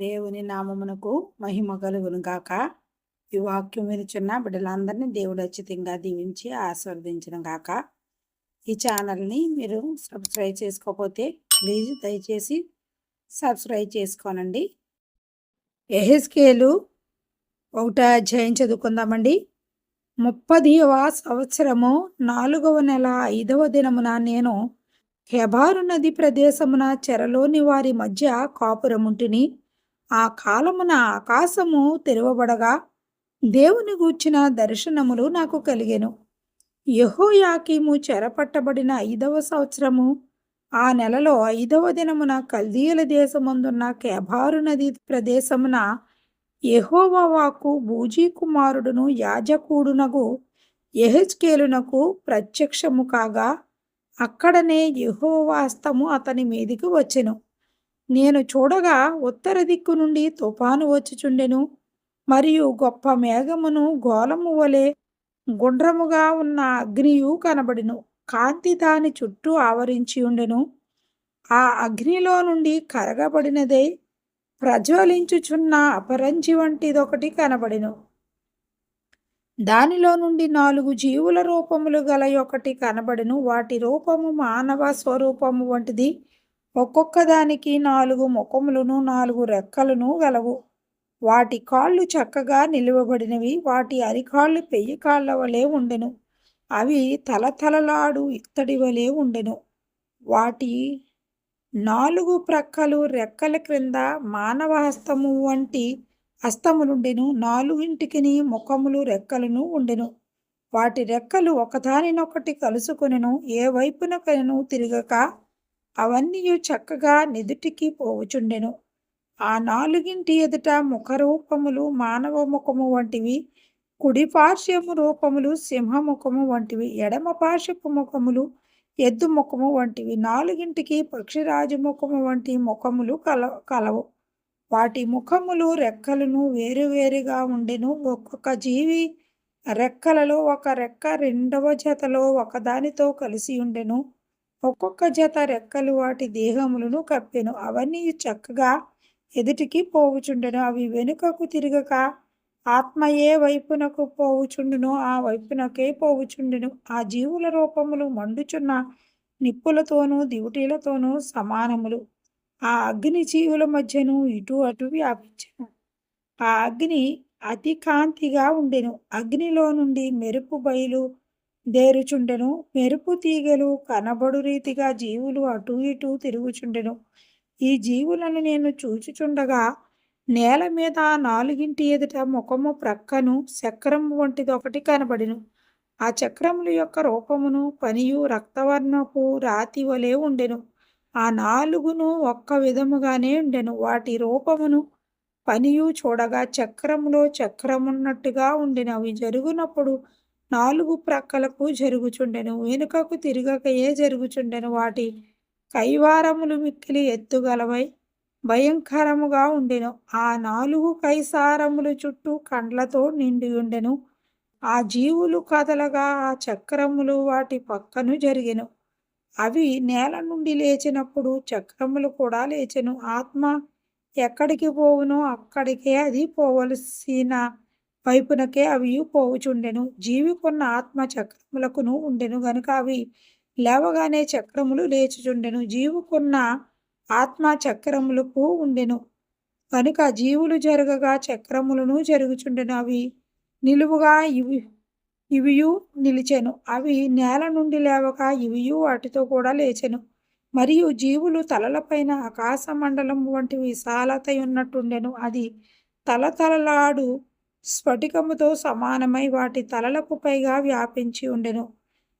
దేవుని నామమునకు మహిమ కలుగును గాక. ఈ వాక్యం వినిచున్న బిడ్డలందరినీ దేవుడు అచ్చితంగా దీవించి ఆస్వాదించడం గాక. ఈ ఛానల్ని మీరు సబ్స్క్రైబ్ చేసుకోకపోతే ప్లీజ్ దయచేసి సబ్స్క్రైబ్ చేసుకోనండి. ఎహెస్కేలు ఒకటో అధ్యాయం చదువుకుందామండి. ముప్పదివ సంవత్సరము నాలుగవ నెల ఐదవ దినమున నేను హెబారు నది ప్రదేశమున చెరలోని వారి మధ్య కాపురముంటిని ఆ కాలమున ఆకాశము తెరవబడగా దేవుని గూర్చిన దర్శనములు నాకు కలిగెను. యహోయాకీము చెరపట్టబడిన ఐదవ సంవత్సరము ఆ నెలలో ఐదవ దినమున కల్దీయుల దేశమందున్న కెబారు నది ప్రదేశమున యహోవాకు బూజీ కుమారుడును యాజకూడునగు ఎహెచ్కేలునకు ప్రత్యక్షము కాగా అక్కడనే యహోవాస్తము అతని మీదికి వచ్చెను. నేను చూడగా ఉత్తర దిక్కు నుండి తుఫాను వచ్చుచుండెను. మరియు గొప్ప మేఘమును గోళము వలె గుండ్రముగా ఉన్న అగ్నియు కనబడిను. కాంతి దాని చుట్టూ ఆవరించి ఉండెను. ఆ అగ్నిలో నుండి కరగబడినదే ప్రజ్వలించుచున్న అపరంజి వంటిదొకటి కనబడిను. దానిలో నుండి నాలుగు జీవుల రూపములు గల ఒకటి కనబడిను. వాటి రూపము మానవ స్వరూపము వంటిది. ఒక్కొక్క దానికి నాలుగు ముఖములను నాలుగు రెక్కలను గలవు. వాటి కాళ్ళు చక్కగా నిలువబడినవి వాటి అరికాళ్ళు పెయ్యి కాళ్ళ వలె ఉండెను. అవి తలతలలాడు ఇత్తడి వలె ఉండెను. వాటి నాలుగు ప్రక్కలు రెక్కల క్రింద మానవ హస్తము వంటి హస్తములుండెను. నాలుగింటికిని ముఖములు రెక్కలను ఉండెను. వాటి రెక్కలు ఒకదానినొకటి కలుసుకొనెను. ఏ వైపునకైనను తిరగక అవన్నీ చక్కగా నిదుటికి పోవుచుండెను. ఆ నాలుగింటి ఎదుట ముఖరూపములు మానవ ముఖము వంటివి కుడి పార్శ్వము రూపములు సింహముఖము వంటివి ఎడమ పార్శ్వపు ముఖములు ఎద్దు ముఖము వంటివి. నాలుగింటికి పక్షిరాజు ముఖము వంటి ముఖములు కల కలవు. వాటి ముఖములు రెక్కలను వేరువేరుగా ఉండెను. ఒక్కొక్క జీవి రెక్కలలో ఒక రెక్క రెండవ జతలో ఒకదానితో కలిసి ఉండెను. ఒక్కొక్క జత రెక్కలు వాటి దేహములను కప్పెను. అవన్నీ చక్కగా ఎదుటికి పోవుచుండెను. అవి వెనుకకు తిరగక ఆత్మ ఏ వైపునకు పోవుచుండును. ఆ వైపునకే పోవుచుండెను. ఆ జీవుల రూపములు మండుచున్న నిప్పులతోనూ దివుటీలతోనూ సమానములు. ఆ అగ్ని జీవుల మధ్యను ఇటు అటు వ్యాపించను. ఆ అగ్ని అతి కాంతిగా ఉండెను. అగ్నిలో నుండి మెరుపు బయలు దేరుచుండెను. మెరుపు తీగలు కనబడు రీతిగా జీవులు అటు ఇటు తిరుగుచుండెను. ఈ జీవులను నేను చూచుచుండగా నేల మీద నాలుగింటి ఎదుట ముఖము ప్రక్కను చక్రము వంటిది ఒకటి కనబడిను. ఆ చక్రముల యొక్క రూపమును పనియు రక్తవర్ణపు రాతి వలె ఉండెను. ఆ నాలుగును ఒక్క విధముగానే ఉండెను. వాటి రూపమును పనియు చూడగా చక్రములో చక్రమున్నట్టుగా ఉండెను. అవి జరుగునప్పుడు నాలుగు ప్రక్కలకు జరుగుచుండెను. వెనుకకు తిరగకయే జరుగుచుండెను? వాటి కైవారములు మిక్కిలి ఎత్తుగలవై భయంకరముగా ఉండెను. ఆ నాలుగు కైసారములు చుట్టూ కండ్లతో నిండి ఉండెను ఆ జీవులు కదలగా ఆ చక్రములు వాటి పక్కను జరిగెను. అవి నేల నుండి లేచినప్పుడు చక్రములు కూడా లేచెను. ఆత్మ ఎక్కడికి పోవునో అక్కడికే అది పోవలసిన వైపునకే అవి పోవుచుండెను. జీవికున్న ఆత్మ చక్రములకును ఉండెను గనుక అవి లేవగానే చక్రములు లేచుచుండెను. జీవుకున్న ఆత్మ చక్రములకు ఉండెను కనుక జీవులు జరగగా చక్రములను జరుగుచుండెను. అవి నిలువుగా ఇవి ఇవియు నిలిచెను. అవి నేల నుండి లేవగా ఇవియు వాటితో కూడా లేచెను. మరియు జీవులు తలలపైన ఆకాశ మండలం వంటి విశాలత ఉన్నట్టుండెను అది తలతలలాడు స్ఫటికముతో సమానమై వాటి తలలకు పైగా వ్యాపించి ఉండెను.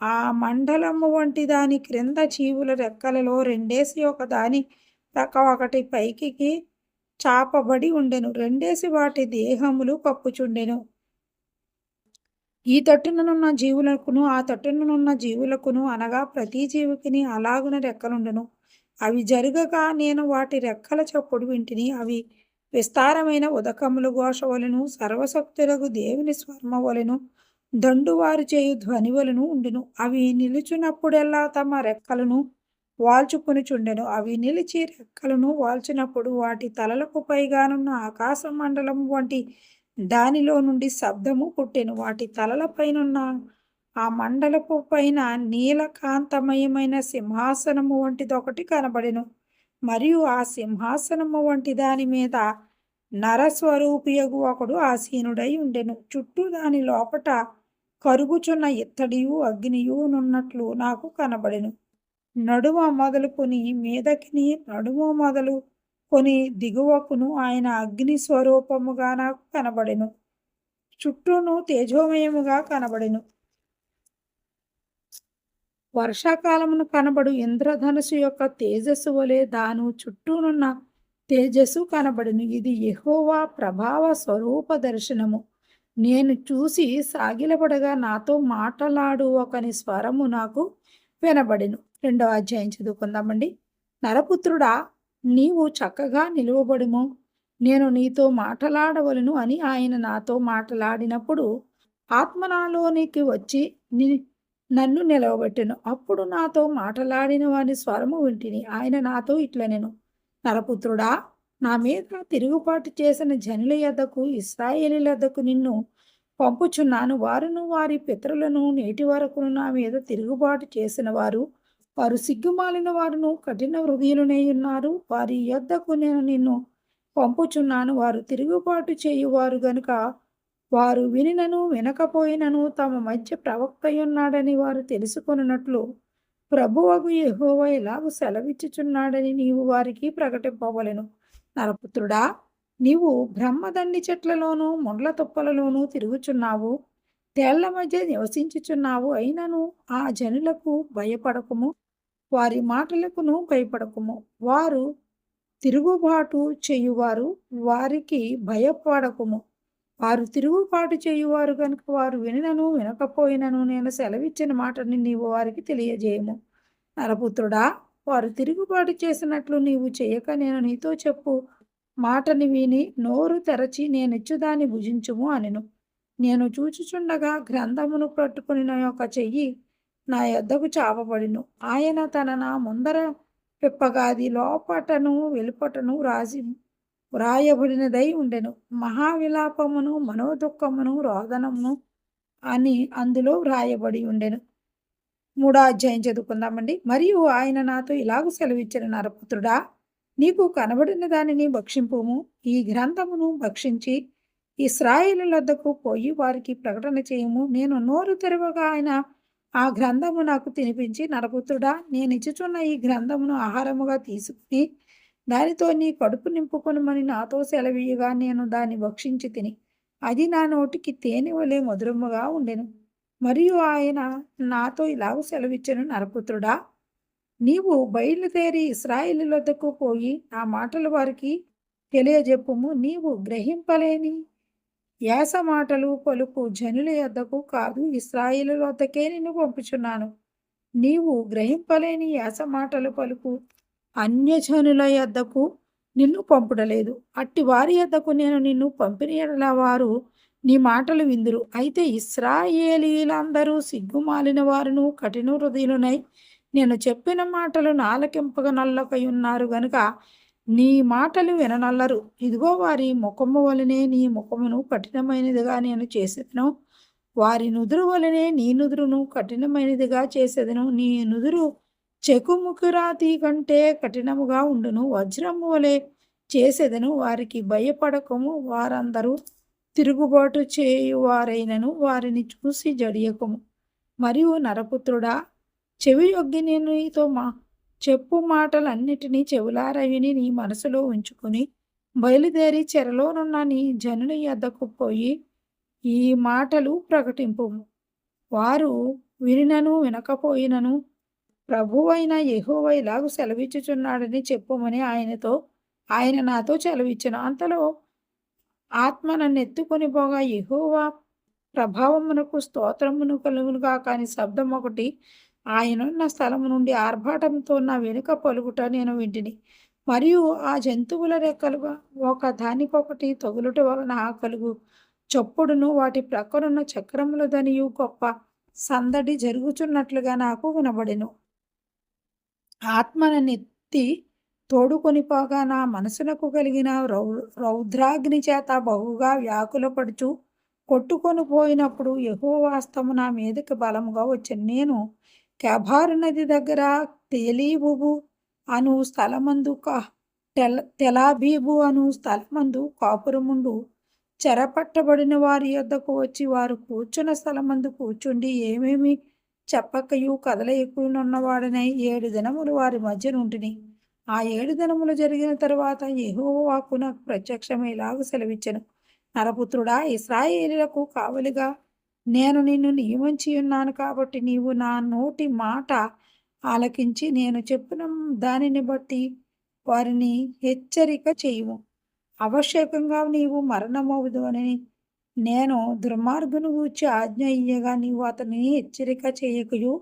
ఆ మండలము వంటి దాని క్రింద జీవుల రెక్కలలో రెండేసి ఒక దాని ప్రక్క ఒకటి పైకి చాపబడి ఉండెను. రెండేసి వాటి దేహములు కప్పుచుండెను. ఈ తట్టుననున్న జీవులకును ఆ తట్టుననున్న జీవులకును అనగా ప్రతి జీవికిని అలాగున రెక్కలుండెను. అవి జరగక నేను వాటి రెక్కల చప్పుడు వింటిని. అవి విస్తారమైన ఉదకములు ఘోషవలను సర్వశక్తులకు దేవుని స్వర్మవలను దండువారు చేయు ధ్వనివలను ఉండును. అవి నిలుచున్నప్పుడెల్లా తమ రెక్కలను వాల్చుకొనుచుండెను. అవి నిలిచి రెక్కలను వాల్చినప్పుడు వాటి తలలకు పైగానున్న ఆకాశ మండలం వంటి దానిలో నుండి శబ్దము పుట్టెను. వాటి తలలపైనున్న ఆ మండలపు పైన నీలకాంతమయమైన సింహాసనము వంటిదొకటి కనబడెను. మరియు ఆ సింహాసనము వంటి దాని మీద నరస్వరూపియగు ఒకడు ఆసీనుడై ఉండెను. చుట్టూ దాని లోపట కరుగుచున్న ఇత్తడియు అగ్నియు నున్నట్లు నాకు కనబడెను. నడుమ మొదలుకొని మీదకిని నడుమ మొదలు కొని దిగువకును ఆయన అగ్ని స్వరూపముగా నాకు కనబడెను. చుట్టూను తేజోమయముగా కనబడెను. వర్షాకాలమును కనబడు ఇంద్రధనుసు యొక్క తేజస్సు వలె దాను చుట్టూనున్న తేజస్సు కనబడును. ఇది యహోవా ప్రభావ స్వరూప దర్శనము. నేను చూసి సాగిలపడగా నాతో మాటలాడు ఒకని స్వరము నాకు వినబడిను. రెండవ అధ్యాయం చదువుకుందామండి. నరపుత్రుడా నీవు చక్కగా నిలువబడుము. నేను నీతో మాటలాడవలను అని ఆయన నాతో మాటలాడినప్పుడు ఆత్మ నాలోనికి వచ్చి ని నన్ను నిలవబెట్టెను. అప్పుడు నాతో మాటలాడిన వాని స్వరము వింటిని. ఆయన నాతో ఇట్లనెను. నరపుత్రుడా నా మీద తిరుగుబాటు చేసిన జనుల యొద్దకు ఇస్రాయేలీల యొద్దకు నిన్ను పంపుచున్నాను. వారును వారి పితరులను నేటి వరకు నా మీద తిరుగుబాటు చేసిన వారు వారు సిగ్గుమాలిన వారును కఠిన హృదయులనే ఉన్నారు. వారి యొద్దకు నేను నిన్ను పంపుచున్నాను. వారు తిరుగుబాటు చేయువారు గనుక వారు వినినను వినకపోయినను తమ మధ్య ప్రవక్తయున్నాడని వారు తెలుసుకొనున్నట్లు ప్రభువగు ఎహోవ ఇలాగు సెలవిచ్చుచున్నాడని నీవు వారికి ప్రకటింపవలను. నరపుత్రుడా నీవు బ్రహ్మదండి చెట్లలోనూ ముండ్ల తుప్పలలోనూ తిరుగుచున్నావు. తేళ్ళ మధ్య నివసించుచున్నావు. అయినను ఆ జనులకు భయపడకుము. వారి మాటలకును భయపడకుము. వారు తిరుగుబాటు చేయువారు. వారికి భయపడకుము. వారు తిరుగుబాటు చేయువారు కనుక వారు వినను వినకపోయినను నేను సెలవిచ్చిన మాటని నీవు వారికి తెలియజేయము. నరపుత్రుడా వారు తిరుగుబాటు చేసినట్లు నీవు చేయక నేను నీతో చెప్పు. మాటని విని నోరు తెరచి నేనిచ్చుదాన్ని భుజించుము అనెను. నేను చూచుచుండగా గ్రంథమును పట్టుకుని నా యొక్క చెయ్యి నా యొద్దకు చాపబడిను ఆయన తన నా ముందర పిప్పగాది లోపటను వెలుపటను రాసి వ్రాయబడినదై ఉండెను. మహావిలాపమును మనోదుఖమును రోదనమును అని అందులో వ్రాయబడి ఉండెను. మూడో అధ్యాయం చదువుకుందామండి. మరియు ఆయన నాతో ఇలాగ సెలవిచ్చిన నరపుత్రుడా! నీకు కనబడిన దానిని భక్షింపుము. ఈ గ్రంథమును భక్షించి ఇస్రాయేలు వద్దకు పోయి వారికి ప్రకటన చేయము. నేను నోరు తెరవగా ఆయన ఆ గ్రంథము నాకు తినిపించి నరపుత్రుడా! నేను ఇచ్చుచున్న ఈ గ్రంథమును ఆహారముగా తీసుకుని దానితో నీ కడుపు నింపుకొనమని నాతో సెలవీయగా నేను దాన్ని భక్షించి తిని అది నా నోటికి తేనె వలె మధురముగా ఉండెను. మరియు ఆయన నాతో ఇలాగ సెలవిచ్చను నరపుత్రుడా! నీవు బయలుదేరి ఇస్రాయిల్ వద్దకు పోయి నా మాటలు వారికి తెలియజెప్పుము. నీవు గ్రహింపలేని యాస మాటలు పలుకు జనుల యొద్దకు కాదు ఇస్రాయేలు వద్దకే నిన్ను పంపుచున్నాను. నీవు గ్రహింపలేని యాస మాటలు పలుకు అన్యజనుల యొద్దకు నిన్ను పంపుడలేదు అట్టి వారి యొద్దకు నేను నిన్ను పంపిన వారు నీ మాటలు విందురు. అయితే ఇస్రాయేలీలందరూ సిగ్గుమాలిన వారును కఠిన హృదయులునై నేను చెప్పిన మాటలు నాలకింపగ నల్లకై ఉన్నారు గనుక నీ మాటలు విననల్లరు. ఇదిగో వారి ముఖము వలనే నీ ముఖమును కఠినమైనదిగా నేను చేసేదను. వారి నుదురు వలనే నీ నుదురును కఠినమైనదిగా చేసేదను. నీ నుదురు చెకుముకురాతి కంటే కఠినముగా ఉండును. వజ్రము వలె చేసేదను. వారికి భయపడకము. వారందరూ తిరుగుబాటు చేయువారైనను. వారిని చూసి జడియకము. మరియు నరపుత్రుడా చెవి యొగ్గి నేను నీతో మా చెప్పు మాటలన్నిటినీ చెవులారవిని నీ మనసులో ఉంచుకుని బయలుదేరి చెరలోనున్న నీ జనుల యొద్దకు పోయి ఈ మాటలు ప్రకటింపు వారు వినినను వినకపోయినను ప్రభువైన యెహోవా ఇలాగు సెలవిచ్చుచున్నాడని చెప్పుమని ఆయనతో ఆయన నాతో సెలవిచ్చెను. అంతలో ఆత్మ నన్ను ఎత్తుకొని పోగా యహోవా ప్రభావమునకు స్తోత్రమును కలుగునుగా కాని శబ్దం ఒకటి ఆయనున్న స్థలము నుండి ఆర్భాటంతో నా వెనుక పలుకుట నేను వింటిని. మరియు ఆ జంతువుల రెక్కలుగా ఒక దానికొకటి తగులుట వలన కలుగు చొప్పుడును వాటి ప్రక్కనున్న చక్రములు దనియు గొప్ప సందడి జరుగుచున్నట్లుగా నాకు వినబడెను. ఆత్మనెత్తి తోడుకొని పోగా నా మనసునకు కలిగిన రౌ రౌద్రాగ్ని చేత బహుగా వ్యాకులపడుచు కొట్టుకొని పోయినప్పుడు యహోవాస్తము నా మీదకి బలముగా వచ్చాను. నేను కెబారు నది దగ్గర తేలీబుబు అను స్థలమందు తెల తెలాబీబు అను స్థలమందు కాపురముండు చెరపట్టబడిన వారి యొద్దకు వచ్చి వారు కూర్చున్న స్థలమందు కూర్చుండి ఏమేమి చెప్పకయు ఎక్కువనున్నవాడనై ఏడు దినములు వారి మధ్య నుండిని ఆ ఏడు దినములు జరిగిన తరువాత యహోవాకు నాకు ప్రత్యక్షమేలాగు సెలవిచ్చను. నరపుత్రుడా ఇస్రాయేలులకు కావలిగా నేను నిన్ను నియమించి ఉన్నాను కాబట్టి నీవు నా నోటి మాట ఆలకించి నేను చెప్పిన దానిని బట్టి వారిని హెచ్చరిక చేయుము. అవశ్యకంగా నీవు మరణమవుదు అని నేను దుర్మార్గును గూర్చి ఆజ్ఞ ఇయ్యగా నీవు అతని హెచ్చరిక చేయకయు.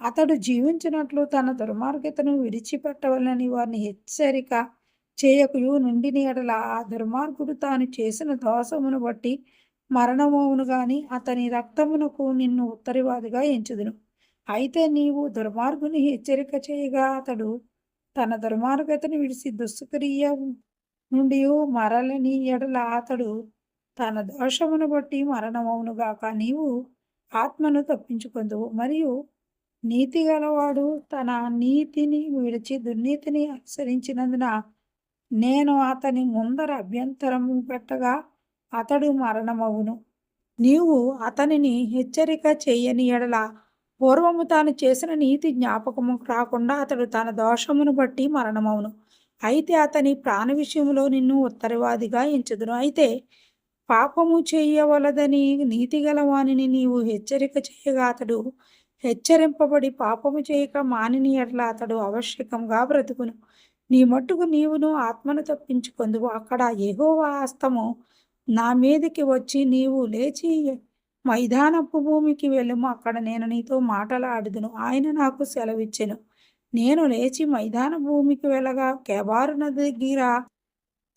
అతడు జీవించినట్లు తన దుర్మార్గతను విడిచిపెట్టవలని వారిని హెచ్చరిక చేయకయు. నుండి ఎడల ఆ దుర్మార్గుడు తాను చేసిన దోషమును బట్టి మరణమవును గాని అతని రక్తమునకు నిన్ను ఉత్తరివాదిగా ఎంచుదును. అయితే నీవు దుర్మార్గుని హెచ్చరిక చేయగా అతడు తన దుర్మార్గతను విడిచి దుష్క్రియ నుండి మరలని ఎడల అతడు తన దోషమును బట్టి మరణమవునుగాక నీవు ఆత్మను తప్పించుకుందువు. మరియు నీతి గలవాడు తన నీతిని విడిచి దుర్నీతిని అనుసరించినందున నేను అతని ముందర అభ్యంతరము పెట్టగా అతడు మరణమవును. నీవు అతనిని హెచ్చరిక చేయని ఎడల పూర్వము తాను చేసిన నీతి జ్ఞాపకము రాకుండా అతడు తన దోషమును బట్టి మరణమవును. అయితే అతని ప్రాణ విషయంలో నిన్ను ఉత్తరవాదిగా ఎంచుదును. అయితే పాపము చేయవలదని నీతిగల వానిని నీవు హెచ్చరిక చేయగా అతడు హెచ్చరింపబడి పాపము చేయక మానిని ఎట్లా అతడు ఆవశ్యకంగా బ్రతుకును. నీ మట్టుకు నీవును ఆత్మను తప్పించుకొందువు. అక్కడ ఎహోవా హస్తము నా మీదకి వచ్చి నీవు లేచి మైదానపు భూమికి వెళ్ళుము. అక్కడ నేను నీతో మాటలాడుదును. ఆయన నాకు సెలవిచ్చెను. నేను లేచి మైదాన భూమికి వెళ్ళగా కెబారు నది దగ్గర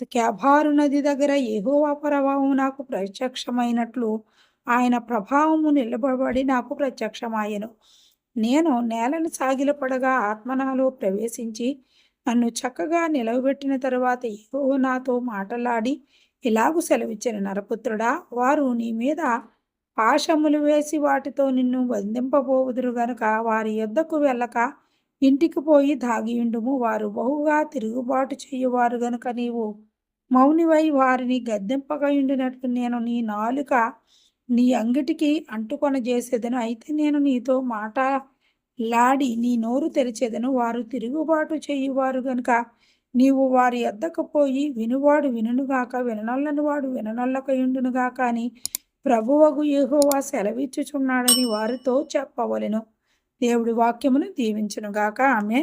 క్యాభారు నది దగ్గర ఏహోవా ప్రభావం నాకు ప్రత్యక్షమైనట్లు ఆయన ప్రభావము నిలబడి నాకు ప్రత్యక్షమాయను. నేను నేలను సాగిలపడగా ఆత్మనాలో ప్రవేశించి నన్ను చక్కగా నిలవబెట్టిన తరువాత ఏహో నాతో మాటలాడి ఇలాగు సెలవిచ్చిన. నరపుత్రుడా వారు నీ మీద పాశములు వేసి వాటితో నిన్ను బంధింపబోదురు గనుక వారి యొద్దకు వెళ్ళక ఇంటికి పోయి దాగియుండుము వారు బహుగా తిరుగుబాటు చేయువారు గనుక నీవు మౌనివై వారిని గద్దెంపగయుండినట్టు నేను నీ నాలుక నీ అంగిటికి అంటుకొన చేసేదను అయితే నేను నీతో మాట లాడి నీ నోరు తెరిచేదను. వారు తిరుగుబాటు చేయువారు గనుక నీవు వారి ఎద్దకపోయి వినువాడు వినుగాక విననొల్లని వాడు విననొల్లకయుండునుగాక అని ప్రభువగు యూహోవా సెలవిచ్చుచున్నాడని వారితో చెప్పవలెను. దేవుడి వాక్యమును దీవించునుగాక. ఆమె